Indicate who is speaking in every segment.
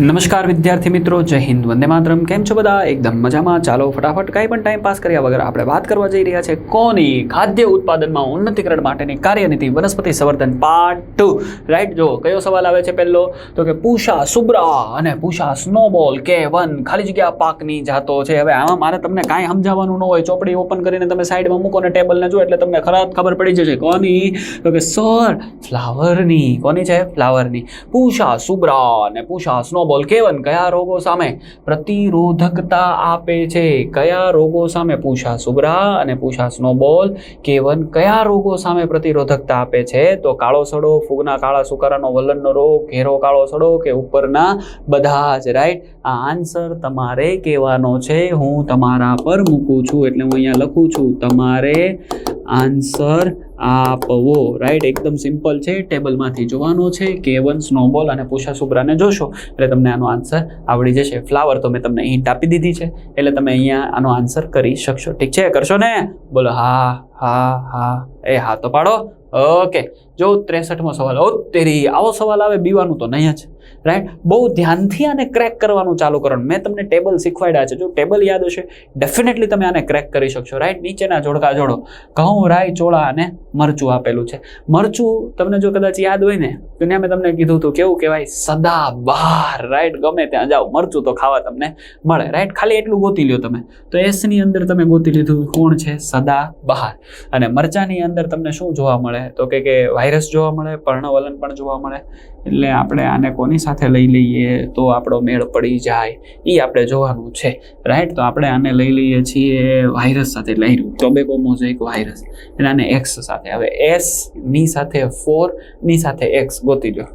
Speaker 1: નમસ્કાર વિદ્યાર્થી મિત્રો, જય હિન્દ, વંદે માતરમ. કેમ છો બધા? એકદમ મજામાં. ચાલો ફટાફટ કાંઈ પણ ટાઈમ પાસ કર્યા વગર આપણે વાત કરવા જઈ રહ્યા છે કોની ખાદ્ય ઉત્પાદનમાં ઉન્નતિકરણ માટેની કાર્યનીતિ વનસ્પતિ સંવર્ધન પાર્ટ ટુ રાઈટ જો કયો સવાલ આવે છે પહેલો? તો કે પૂષા સુબ્રા અને પૂષા સ્નોબોલ કે વન ખાલી જગ્યા પાકની જાતો છે. હવે આમાં મારે તમને કાંઈ સમજાવવાનું ન હોય, ચોપડી ઓપન કરીને તમે સાઈડમાં મૂકો ને ટેબલને જો એટલે તમને ખરાબ ખબર પડી જશે. કોની? તો કે સર ફ્લાવરની. કોની છે? ફ્લાવરની. પૂષા સુબ્રા અને પૂષા સ્નોબોલ કેવન કયા રોગો સામે પ્રતિરોધકતા આપે છે? કયા રોગો સામે પૂછા સુબ્રા અને પૂછા સ્નોબોલ? કેવન, કયા રોગો સામે પ્રતિરોધકતા આપે છે? તો કાળો સડો, ફૂગના કાળા સુકારાનો વલણનો રોગ, ઘેરો કાળો સડો કે ઉપરના બધા જ રાઈટ આ આન્સર તમારે કહેવાનો છે. હું તમારા પર મૂકું છું, એટલે હું અહીંયા લખું છું. તમારે આન્સર આપવો. રાઈટ એકદમ સિમ્પલ છે. ટેબલમાંથી જોવાનો છે. કે વન સ્નોબોલ અને પૂષા સુબ્રાને જોશો. એટલે તમને આનો આન્સર આવડી જશે. ફ્લાવર તો મેં તમને હિન્ટ આપી દીધી છે. એટલે તમે અહીંયા આનો આન્સર કરી શકશો. ઠીક છે? કરશો ને? બોલો, હા. હા હા. એ હા તો પાડો. ઓકે જો ત્રેસઠમો સવાલ. ઓ તેરી, આવો સવાલ આવે, બીવાનું તો નહીં જ. રાઈટ બહુ ધ્યાનથી આને ક્રેક કરવાનું ચાલુ કરો મેં તમને ટેબલ શીખવાડ્યા છે. જો ટેબલ યાદ હશે ડેફિનેટલી તમે આને ક્રેક કરી શકશો. રાઈટ નીચેના જોડકા જોડો. ઘઉં, રાઈ, ચોળા અને મરચું આપેલું છે. મરચું તમને જો કદાચ યાદ હોય ને, તો મેં તમને કીધું હતું, કેવું કહેવાય? સદા બહાર રાઈટ ગમે ત્યાં જાઓ, મરચું તો ખાવા તમને મળે. રાઈટ ખાલી એટલું ગોતી લ્યો તમે. તો એસની અંદર તમે ગોતી લીધું, કોણ છે? સદા બહાર અને મરચાની અંદર તમને શું જોવા મળે? તો કે કે વાયરસ જોવા મળે, પર્ણવલન પણ જોવા મળે. એટલે આપણે આને કોની સાથે લઈ લઈએ? તો આપણો મેળ પડી જાય. એ આપણે જોવાનું છે. રાઈટ તો આપણે આને લઈ લઈએ છીએ વાયરસ સાથે લઈ રહ્યું ટોબેકો મોઝેક વાયરસ એટલે આને એક્સ સાથે. હવે એસની સાથે ફોરની સાથે એક્સ ગોતી લો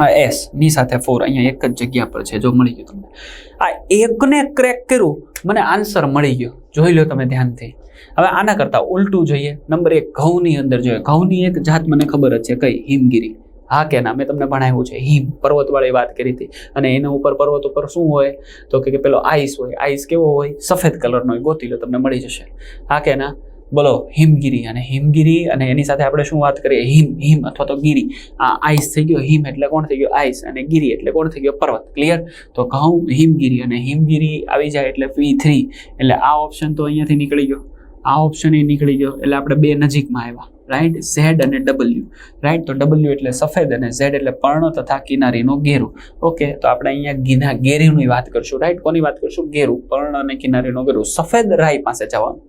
Speaker 1: આ એસની સાથે ફોર અહીંયા એક જ જગ્યા પર છે. જો મળી ગયું તમને. આ એકને ક્રેક કર્યું, મને આન્સર મળી ગયો. જોઈ લો તમે ધ્યાનથી. હવે આના કરતાં ઉલટું જોઈએ. નંબર એક, ઘઉંની અંદર જોઈએ. ઘઉંની એક જાત મને ખબર જ છે કઈ? હિમગીરી. હા કે ના? મેં તમને ભણાવ્યું છે. હિમ, પર્વતવાળી વાત કરી હતી. અને એના ઉપર પર્વત ઉપર શું હોય? તો કે પેલો આઈસ હોય. આઈસ કેવો હોય? સફેદ કલરનો હોય. ગોતી તમને મળી જશે. હા કે ના? બોલો, હિમગીરી. અને હિમગીરી અને એની સાથે આપણે શું વાત કરીએ? હિમ હિમ અથવા તો ગીરી. આ આઈસ થઈ ગયો હિમ એટલે કોણ થઈ ગયો? આઈસ. અને ગીરી એટલે કોણ થઈ ગયો? પર્વત. ક્લિયર તો ઘઉં, હિમગીરી. અને હિમગીરી આવી જાય એટલે પી થ્રી એટલે આ ઓપ્શન તો અહીંયાથી નીકળી ગયો. આ ઓપ્શન એ નીકળી ગયો. એટલે આપણે બે નજીકમાં આવ્યા. રાઈટ ઝેડ અને ડબલ્યુ રાઈટ તો ડબલ્યુ એટલે સફેદ અને ઝેડ એટલે પર્ણ તથા કિનારીનો ઘેરું. ઓકે તો આપણે અહીંયા ગીના ઘેરીની વાત કરશું. રાઈટ કોની વાત કરશું? ઘેરું. પર્ણ અને કિનારીનો ઘેરું. સફેદ રાઈ પાસે જવાનું.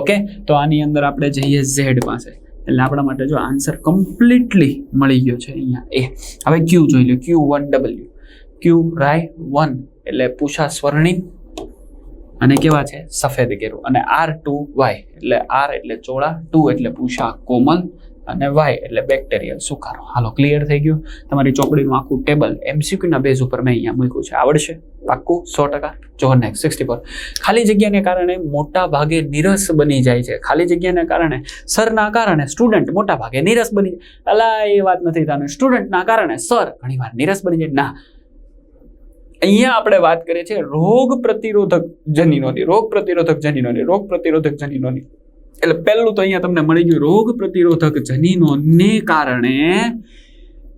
Speaker 1: ઓકે તો આની અંદર આપણે જઈએ ઝેડ પાસે. એટલે આપણા માટે જો આન્સર કમ્પ્લીટલી મળી ગયો છે અહીંયા. એ. હવે ક્યુ જોઈ લો ક્યુ વન ડબલ્યુ ક્યુ રાય વન એટલે પૂછા સ્વર્ણિમ અને કેવા છે? સફેદ ઘેરું અને આર ટુ વાય એટલે આર એટલે ચોળા ટુ એટલે પૂષા કોમલ અને વાય એટલે બેક્ટેરિયલ સુકારો. હાલો ક્લિયર થઈ ગયું? તમારી ચોપડીનું આખું ટેબલ એમસીક્યુના બેઝ ઉપર મેં અહીંયા મૂક્યું છે. આવડશે? પાક્કું? સો ટકા? જો નેક્સ્ટ સિક્સટી પર ખાલી જગ્યાને કારણે મોટા ભાગે નીરસ બની જાય છે. ખાલી જગ્યાને કારણે સરના કારણે સ્ટુડન્ટ મોટા ભાગે નીરસ બની અલા, એ વાત નથી તાને સ્ટુડન્ટના કારણે સર ઘણીવાર નીરસ બની જાય. ના અહીંયા આપણે વાત કરીએ છીએ રોગ પ્રતિરોધક જનીનોની, રોગ પ્રતિરોધક જનીનોની, રોગ પ્રતિરોધક જનીનોની. એટલે પહેલું તો અહીંયા તમને મળી ગયું રોગ પ્રતિરોધક જનીનોને કારણે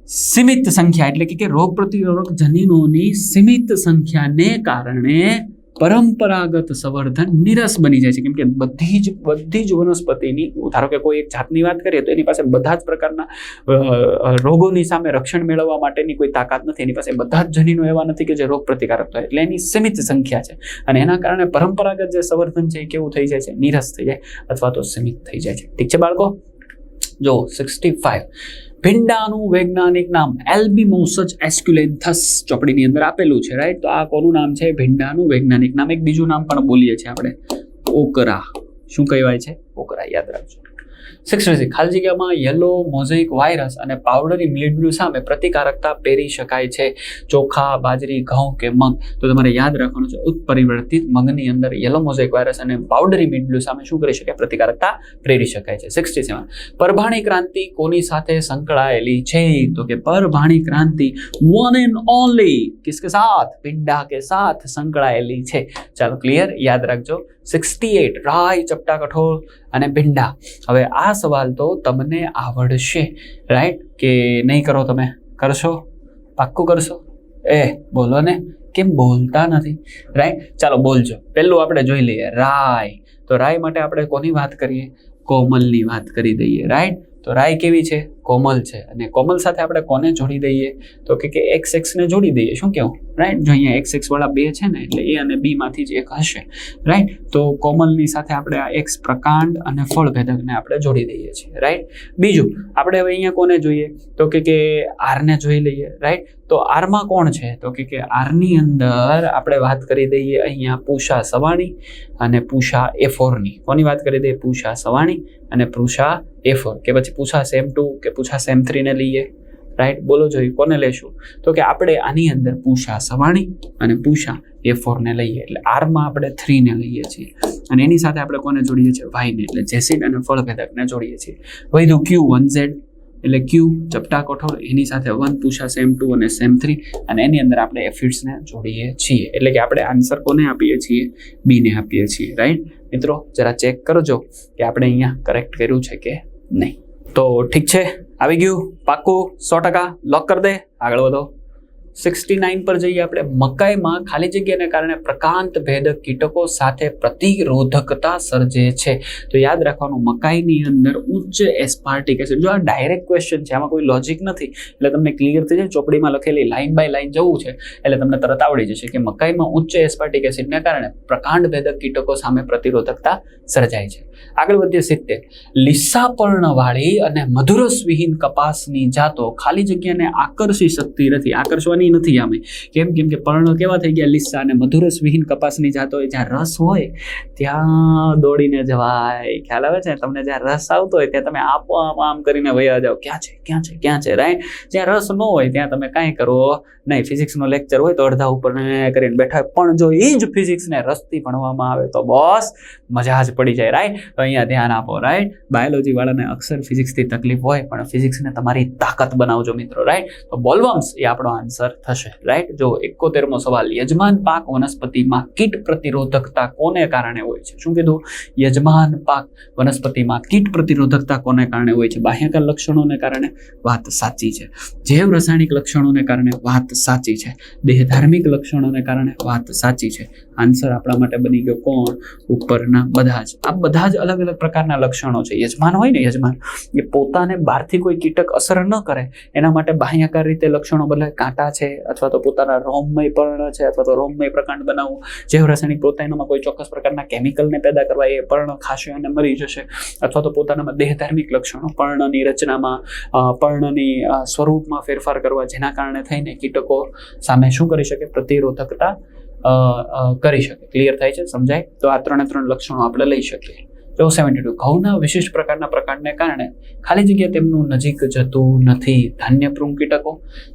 Speaker 1: સીમિત સંખ્યા, એટલે કે રોગ પ્રતિરોધક જનીનોની સીમિત સંખ્યાને કારણે પરંપરાગત સંવર્ધન નિરસ બની જાય છે. કેમ કે બધી જ બધી જ વનસ્પતિની, ધારો કે કોઈ એક જાતની વાત કરીએ તો એની પાસે બધા જ પ્રકારના રોગોની સામે રક્ષણ મેળવવા માટેની કોઈ તાકાત નથી. એની પાસે બધા જ જનીનો એવા નથી કે જે રોગ પ્રતિકારક થાય એટલે એની સીમિત સંખ્યા છે. અને એના કારણે પરંપરાગત જે સંવર્ધન છે એ કેવું થઈ જાય છે? નિરસ થઈ જાય અથવા તો સીમિત થઈ જાય છે. ઠીક છે બાળકો? જો સિક્સટી ફાઈવ ભીંડાનું વૈજ્ઞાનિક નામ એલ્બિમોસજ એસ્ક્યુલેન્થસ ચોપડીની અંદર આપેલું છે રાઈટ તો આ કોનું નામ છે? ભીંડાનું વૈજ્ઞાનિક નામ. એક બીજું નામ પણ બોલીએ છીએ આપણે. ઓકરા. શું કહેવાય છે? ઓકરા, યાદ રાખજો. સિક્સટી ખાલી જગ્યામાં યલો મોઝેઇક વાયરસ અને પાવડરી મિલ્ડ્યુ સામે પ્રતિકારકતા પહેરી શકાય છે. ચોખા, બાજરી, ઘઉં કે મગ. તો તમારે યાદ રાખવાનું છે, ઉત્પરિવર્તિત મગની અંદર યલો મોઝેઇક વાયરસ અને પાવડરી મિલ્ડ્યુ સામે શું કરી શકાય? પ્રતિકારકતા પ્રેરી શકાય છે. સિક્સટી સેવન પરભાણી ક્રાંતિ કોની સાથે સંકળાયેલી છે? તો કે પરભાણી ક્રાંતિ વન એન્ડ ઓનલી કિસકે સાથ? પિંડા કે સાથ સંકળાયેલી છે? ચાલો ક્લિયર યાદ રાખજો. સિક્સટી એટ, રાય ચપટા કઠોળ અને ભીંડા. હવે આ સવાલ તો તમને આવડશે રાઈટ કે નહીં કરો તમે? કરશો? પાક્કું કરશો? એ, બોલો ને. કેમ બોલતા નથી? રાઈટ ચાલો, બોલજો. પહેલું આપણે જોઈ લઈએ, રાય. તો રાય માટે આપણે કોની વાત કરીએ? કોમલની વાત કરી દઈએ રાઈટ તો રાય કેવી છે? કોમલ છે. અને કોમલ સાથે આપણે કોને જોડી દઈએ? તો કે કે એક્સ એક્સને જોડી દઈએ. શું કહેવું રાઈટ જો અહીંયા એક્સ એક્સવાળા બે છે ને, એટલે એ અને બીમાંથી જ એક હશે. રાઈટ તો કોમલની સાથે આપણે આ એક્સ પ્રકાંડ અને ફળ ભેદકને આપણે જોડી દઈએ છીએ. રાઈટ બીજું, આપણે હવે અહીંયા કોને જોઈએ? તો કે કે આરને જોઈ લઈએ. રાઈટ તો આરમાં કોણ છે? તો કે કે આરની અંદર આપણે વાત કરી દઈએ અહીંયા પૂષા સવાણી અને પૂષા એ ફોરની. કોની વાત કરી દઈએ? પૂષા સવાણી. અને પૂષા એ ફોર કે પછી પૂછા સેમ ટુ કે પૂછા સેમ થ્રીને લઈએ. રાઈટ બોલો જોઈએ કોને લેશું? તો કે આપણે આની અંદર પૂષા સવાણી અને પૂષા એ ફોરને લઈએ. એટલે આરમાં આપણે થ્રીને લઈએ છીએ. અને એની સાથે આપણે કોને જોડીએ છીએ? વાયને એટલે જેસિડ અને ફળભેદકને જોડીએ છીએ. વધુ ક્યુ વન ઝેડ એટલે ક્યુ ચપટા કઠોળ, એની સાથે વન પૂછા સેમ ટુ અને સેમ થ્રી અને એની અંદર આપણે એફિડ્સને જોડીએ છીએ. એટલે કે આપણે આન્સર કોને આપીએ છીએ? બીને આપીએ છીએ. રાઈટ મિત્રો, જરા ચેક કરજો કે આપણે અહીંયા કરેક્ટ કર્યું છે કે નહીં. તો ઠીક છે, આવી ગયું. પાક્કું સો ટકા લોક કરી દે. આગળ વધો. સિક્સટી નાઇન પર જઈએ આપણે, મકાઈમાં ખાલી જગ્યાને કારણે પ્રકાંત ભેદક કીટકો સાથે પ્રતિરોધકતા સર્જે છે. તો યાદ રાખવાનું, મકાઈની અંદર ઉચ્ચ એસ્પાર્ટિક એસિડ જો આ ડાયરેક્ટ ક્વેશ્ચન છે, આમાં કોઈ લોજિક નથી, એટલે તમને ક્લિયર થઈ જાય, ચોપડીમાં લખેલી લાઇન બાય લાઇન જવું છે, એટલે તમને તરત આવડી જશે કે મકાઈમાં ઉચ્ચ એસ્પાર્ટિક એસિડને કારણે પ્રકાંડ ભેદક કીટકો સામે પ્રતિરોધકતા સર્જાય છે. આગળ વધીએ સિત્તેર. લીસાપર્ણવાળી અને મધુરસ વિહીન કપાસની જાતો ખાલી જગ્યાને આકર્ષી શકતી નથી. આકર્ષવાની નથી આમે. કેમ કેમ કે પર્ણ કેવા થઈ ગયા? લીસા અને મધુરસ વિહીન કપાસની જાતો હોય, જ્યાં રસ હોય, ત્યાં દોડીને જવાય. ખ્યાલ આવે છે? તમને જ્યાં રસ આવતો હોય, ત્યાં તમે આપો આમ આમ કરીને વયા જાઓ. ક્યાં છે? ક્યાં છે? ક્યાં છે? રાઈટ? જ્યાં રસ ન હોય, ત્યાં તમે કાંઈ કરો નહીં. ફિઝિક્સનો લેક્ચર હોય તો અડધા ઉપર કરીને બેઠા હોય. પણ જો એ જ ફિઝિક્સને રસથી ભણવામાં આવે તો બોસ મજા જ પડી જાય, રાઈટ? તો અહીંયા ધ્યાન આપો, રાઈટ? બાયોલોજીવાળાને અક્ષર ફિઝિક્સથી તકલીફ હોય, પણ ફિઝિક્સને તમારી તાકાત બનાવજો મિત્રો, રાઈટ? તો બોલવમ્સ એ આપણો આન્સર. થશે. રાઈટ જો એકોતેરમો સવાલ, યજમાન પાક વનસ્પતિમાં કીટ પ્રતિરોધકતા કોને કારણે હોય છે? શું કીધું? યજમાન પાક વનસ્પતિમાં કીટ પ્રતિરોધકતા કોને કારણે હોય છે? બાહ્યકાર લક્ષણોને કારણે વાત સાચી છે. જૈવ રાસાયણિક લક્ષણોને કારણે વાત સાચી છે. દેહધાર્મિક લક્ષણોને કારણે વાત સાચી છે. આન્સર આપણા માટે બની ગયો કોણ? ઉપરના બધા જ. આ બધા જ અલગ અલગ પ્રકારના લક્ષણો છે. યજમાન હોય ને યજમાન, એ પોતાને બહારથી કોઈ કીટક અસર ન કરે, એના માટે બાહ્યાકાર રીતે લક્ષણો બદલાય. કાંટા છે, અથવા તો પોતાના રોમમય પર્ણ છે, અથવા તો રોમમય પ્રકાંડ બનાવવું. જૈવ રાસાયણિક પ્રોત્સાહનોમાં કોઈ ચોક્કસ પ્રકારના કેમિકલને પેદા કરવા એ પર્ણ ખાશે અને મરી જશે. અથવા તો પોતાનામાં દેહધાર્મિક લક્ષણો, પર્ણની રચનામાં પર્ણની સ્વરૂપમાં ફેરફાર કરવા જેના કારણે થઈને કીટકો સામે શું કરી શકે? પ્રતિરોધકતા કરી શકે. ક્લિયર થાય છે? સમજાય? તો આ ત્રણે ત્રણ લક્ષણો આપણે લઈ શકીએ. તો સેવન્ટી ટુ ઘઉંના વિશિષ્ટ પ્રકારના પ્રકારને કારણે ખાલી જગ્યા તેમનું નજીક જતું નથી. ધાન્ય પ્રૂમ કીટકો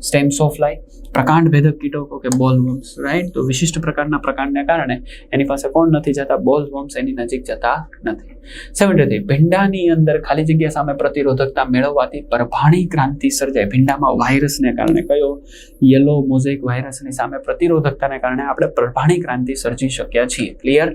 Speaker 1: સ્ટેમ્સ ઓફ લાઈ પ્રકાંડ ભેદક કીટકો કે બોલ બોલવર્મ્સ રાઈટ તો વિશિષ્ટ પ્રકારના પ્રકાંડને કારણે એની પાસે કોણ નથી જતા? બોલ બોલવર્મ્સ એની નજીક જતા નથી. સેવન્ટી થ્રી ભીંડાની અંદર ખાલી જગ્યા સામે પ્રતિરોધકતા મેળવવાથી પરભાણી ક્રાંતિ સર્જાય. ભીંડામાં વાયરસને કારણે કયો યલો મોઝેક વાયરસની સામે પ્રતિરોધકતાને કારણે આપણે પરભાણી ક્રાંતિ સર્જી શક્યા છીએ. ક્લિયર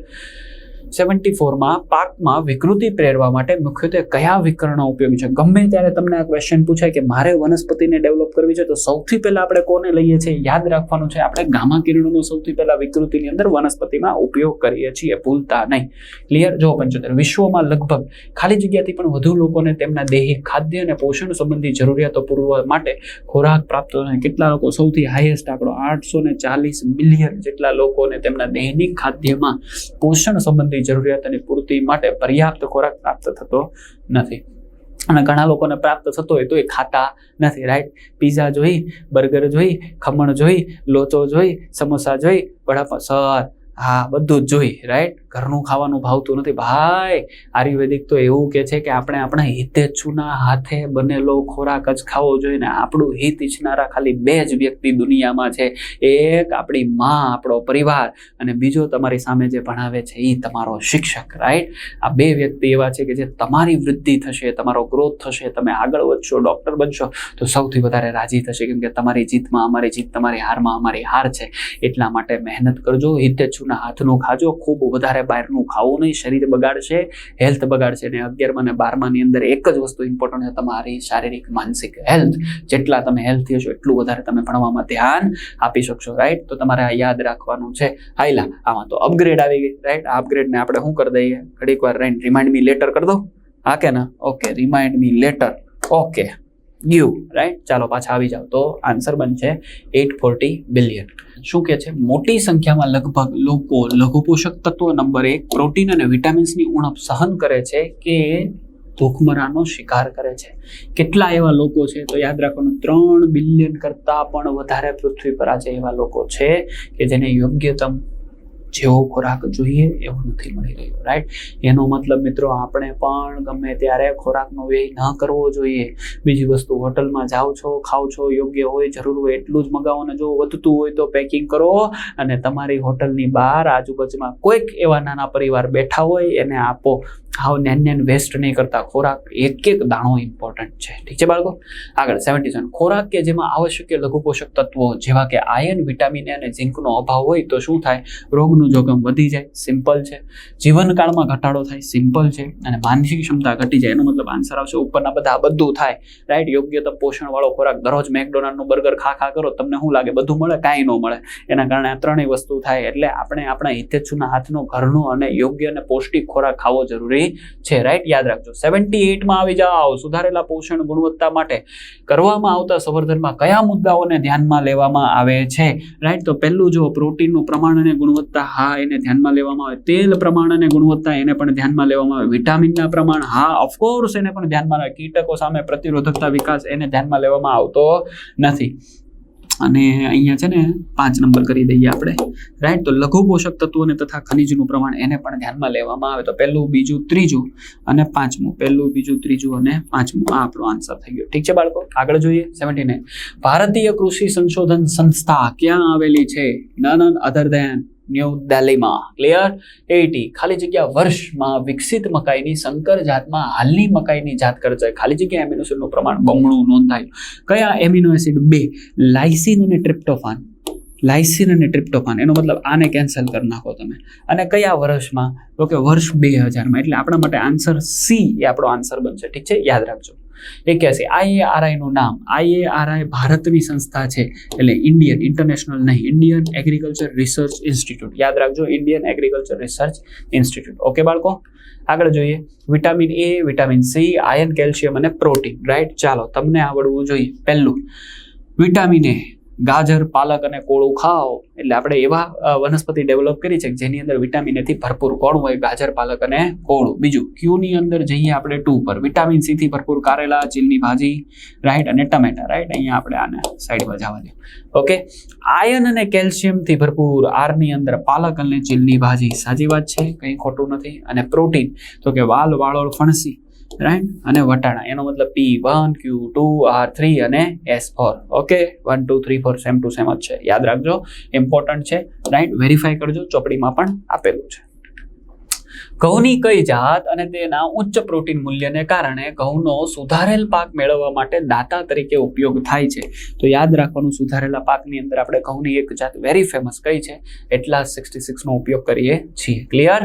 Speaker 1: સેવન્ટી ફોરમાં પાકમાં વિકૃતિ પ્રેરવા માટે મુખ્યત્વે કયા વિકરણો ઉપયોગી છે? ગમે ત્યારે તમને આ ક્વેશ્ચન પૂછાય કે મારે વનસ્પતિને ડેવલપ કરવી છે, તો સૌથી પહેલા આપણે કોને લઈએ છીએ યાદ રાખવાનું છે? આપણે ગામા કિરણોનો સૌથી પહેલા વિકૃતિની અંદર વનસ્પતિમાં ઉપયોગ કરીએ છીએ, ભૂલતા નહીં. ક્લિયર જો પંચોતેર, વિશ્વમાં લગભગ ખાલી જગ્યાથી પણ વધુ લોકોને તેમના દેહી ખાદ્ય અને પોષણ સંબંધી જરૂરિયાતો પૂરવા માટે ખોરાક પ્રાપ્ત થાય. કેટલા લોકો સૌથી હાઈએસ્ટ આંકડો? આઠસો ને ચાલીસ મિલિયન જેટલા લોકોને તેમના દૈનિક ખાદ્યમાં પોષણ સંબંધી જરૂરિયાતોની પૂર્તિ માટે પર્યાપ્ત ખોરાક પ્રાપ્ત થતો નથી. અને ઘણા લોકોને પ્રાપ્ત થતો હોય તો એ ખાતા નથી રાઈટ પીઝા જોઈ, બર્ગર જોઈ, ખમણ જોઈ, લોચો જોઈ, સમોસા જોઈ, વડાપાવ, સર, હા, બધું જ જોઈ રાઈટ ઘરનું ખાવાનું ભાવતું નથી. ભાઈ, આયુર્વેદિક તો એવું કે છે કે આપણે આપણા હિતેચ્છુના હાથે બનેલો ખોરાક જ ખાવો જોઈએ ને આપણું હિત ઈચ્છનારા ખાલી બે જ વ્યક્તિ દુનિયામાં છે. એક આપણી માં, આપણો પરિવાર અને બીજો તમારી સામે જે ભણાવે છે એ તમારો શિક્ષક રાઈટ આ બે વ્યક્તિ એવા છે કે જે તમારી વૃદ્ધિ થશે, તમારો ગ્રોથ થશે, તમે આગળ વધશો ડૉક્ટર બનશો, તો સૌથી વધારે રાજી થશે. કેમ કે તમારી જીતમાં અમારી જીત, તમારી હારમાં અમારી હાર છે. એટલા માટે મહેનત કરજો, હિતેચ્છુના હાથનું ખાજો, ખૂબ વધારે બહારનું ખાવું નહીં, શરીર બગાડશે હેલ્થ બગાડશે અને અગિયારમાં અને બારમાની અંદર એક જ વસ્તુ ઇમ્પોર્ટન્ટ છે, તમારી શારીરિક, માનસિક હેલ્થ જેટલા તમે હેલ્થી હશો, એટલું વધારે તમે ભણવામાં ધ્યાન આપી શકશો રાઈટ તો તમારે આ યાદ રાખવાનું છે. હાઈલા આમાં તો અપગ્રેડ આવી ગઈ રાઈટ આ અપગ્રેડને આપણે શું કરી દઈએ? ઘડીક વાર રાઈટ રિમાઇન્ડ મી લેટર કરી દો હા કે ના? Okay remind me later okay give right ચાલો પાછા આવી જાઓ. તો આન્સર બનશે એટ ફોર્ટી બિલિયન શું કે છે? મોટી સંખ્યામાં લગભગ લોકો લઘુ પોષક તત્વો નંબર એક પ્રોટીન અને વિટામિન્સની ઉણપ સહન કરે છે કે ભૂખમરાનો શિકાર કરે છે? કેટલા એવા લોકો છે? તો યાદ રાખવાનું, ત્રણ બિલિયન કરતાં પણ વધારે પૃથ્વી પર આજે એવા લોકો છે કે જેને યોગ્યતમ જેવો ખોરાક જોઈએ એવો નથી મળી રહ્યો રાઈટ એનો મતલબ મિત્રો આપણે પણ ગમે ત્યારે ખોરાકનો વ્યય ન કરવો જોઈએ. બીજી વસ્તુ, હોટલમાં જાઓ છો, ખાઓ છો, યોગ્ય હોય, જરૂર હોય, એટલું જ મગાવો અને જો વધતું હોય તો પેકિંગ કરો. અને તમારી હોટલની બહાર આજુબાજુમાં કોઈક એવા નાના પરિવાર બેઠા હોય એને આપો. હાવ નેન વેસ્ટ નહીં કરતા. ખોરાક એક એક દાણો ઇમ્પોર્ટન્ટ છે. ઠીક છે બાળકો? આગળ સેવન્ટી સેવન ખોરાક કે જેમાં આવશ્યક લઘુ પોષક તત્વો જેવા કે આયર્ન વિટામિન અને ઝીંકનો અભાવ હોય તો શું થાય? રોગનું જોખમ વધી જાય. સિમ્પલ છે. જીવનકાળમાં ઘટાડો થાય. સિમ્પલ છે. અને માનસિક ક્ષમતા ઘટી જાય. એનો મતલબ આન્સર આવશે ઉપરના બધા. બધું થાય. રાઈટ યોગ્યતમ પોષણવાળો ખોરાક. દરરોજ મેકડોનાલ્ડનું બર્ગર ખા ખા કરો. તમને શું લાગે? બધું મળે? કાંઈ ન મળે. એના કારણે આ ત્રણેય વસ્તુ થાય. એટલે આપણે આપણા હિતેચ્છુના હાથનો, ઘરનો અને યોગ્ય અને પૌષ્ટિક ખોરાક ખાવો જરૂરી છે રાઈટ યાદ રાખજો. સેવન્ટી એટમાં આવી જાઓ. સુધારેલા પોષણ ગુણવત્તા માટે કરવામાં આવતા સંવર્ધનમાં કયા મુદ્દાઓને ધ્યાનમાં લેવામાં આવે છે રાઈટ તો પહેલું જો પ્રોટીનનું પ્રમાણ અને ગુણવત્તા હા, એને ધ્યાનમાં લેવામાં આવે. તેલ પ્રમાણ અને ગુણવત્તા એને પણ ધ્યાનમાં લેવામાં આવે. વિટામિનના પ્રમાણ હા ઓફકોર્સ એને પણ ધ્યાનમાં આવે કીટકો સામે પ્રતિરોધકતા વિકાસ એને ધ્યાનમાં લેવામાં આવતો નથી. અને અહીંયા છે ને પાંચ નંબર કરી દઈએ આપણે. રાઈટ તો લઘુ પોષક તત્વોને તથા ખનિજનું પ્રમાણ એને પણ ધ્યાનમાં લેવામાં આવે. તો પહેલું, બીજું, ત્રીજું અને પાંચમું. પહેલું, બીજું, ત્રીજું અને પાંચમું. આ આપણો આન્સર થઈ ગયો. ઠીક છે બાળકો? આગળ જોઈએ. સેવન્ટી ભારતીય કૃષિ સંશોધન સંસ્થા ક્યાં આવેલી છે? નન અધર દેન ન્યૂ દિલ્હીમાં. ક્લિયર એટી ખાલી જગ્યા વર્ષમાં વિકસિત મકાઈની, સંકર જાતમાં હાલની મકાઈની જાત કરશે ખાલી જગ્યા એમિનો એસિડનું પ્રમાણ બમણું નોંધાયું. કયા એમિનો એસિડ બે? લાઇસિન અને ટ્રિપ્ટોફાન લાઇસિન અને ટ્રિપ્ટોફાન એનો મતલબ આને કેન્સલ કરી નાખો તમે. અને કયા વર્ષમાં? તો કે વર્ષ બે હજારમાં. એટલે આપણા માટે આન્સર સી એ આપણો આન્સર બનશે. ઠીક છે? યાદ રાખજો. એક્યાસી આઈએઆરઆઈનું નામ. આઈએઆરઆઈ ભારતની સંસ્થા છે, એટલે ઇન્ડિયન ઇન્ટરનેશનલ નહીં ઇન્ડિયન એગ્રીકલ્ચર રિસર્ચ ઇન્સ્ટિટ્યૂટ યાદ રાખજો Indian agriculture research institute okay બાળકો? આગળ જોઈએ. Vitamin A vitamin C iron calcium અને પ્રોટીન રાઈટ ચાલો, તમને આવડવું જોઈએ. પહેલું. વિટામિન એ ગાજર, પાલક અને કોળું ખાઓ. એટલે આપણે એવા વનસ્પતિ ડેવલપ કરી છે જેની અંદર વિટામિન એથી ભરપૂર કોણ હોય? ગાજર, પાલક અને કોળું. બીજું ક્યુની અંદર જઈએ આપણે ટુ પર. વિટામિન સી થી ભરપૂર કારેલા, ચીલની ભાજી રાઈટ અને ટમેટા રાઈટ અહીંયા આપણે આને સાઈડમાં જવા દો ઓકે આયન અને કેલ્શિયમથી ભરપૂર આરની અંદર પાલક અને ચીલની ભાજી. સાચી વાત છે? કંઈ ખોટું નથી. અને પ્રોટીન તો કે વાલ, વાળોળ, ફણસી. રાઈટ અને વટાણા. એનો મતલબ P one Q two R three અને S four okay one two three four same to same જ છે. યાદ રાખજો. ઇમ્પોર્ટન્ટ છે. રાઈટ વેરીફાઈ કરજો. ચોપડીમાં પણ આપેલું છે. ઘઉંની કઈ જાત અને તેના ઉચ્ચ પ્રોટીન મૂલ્યને કારણે ઘઉંનો સુધારેલ પાક મેળવવા માટે દાતા તરીકે ઉપયોગ થાય છે. તો યાદ રાખવાનું, સુધારેલા પાકની અંદર આપણે ઘઉંની એક જાત વેરી ફેમસ કઈ છે? એટલા સિક્સટી સિક્સનો ઉપયોગ કરીએ છીએ. ક્લિયર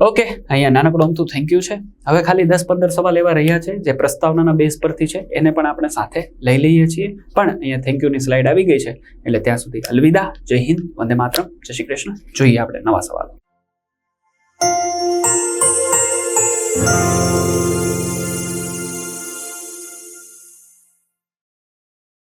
Speaker 1: ઓકે, અહીંયા નાનકડું અમથું થેન્ક યુ છે. હવે ખાલી દસ પંદર સવાલ એવા રહ્યા છે, જે પ્રસ્તાવનાના બેઝ પરથી છે, એને પણ આપણે સાથે લઈ લઈએ છીએ. પણ અહીંયા થેન્ક યુની સ્લાઇડ આવી ગઈ છે, એટલે ત્યાં સુધી અલવિદા, જય હિન્દ, વંદે માતરમ, જય શ્રી કૃષ્ણ. જોઈએ આપણે નવા સવાલો.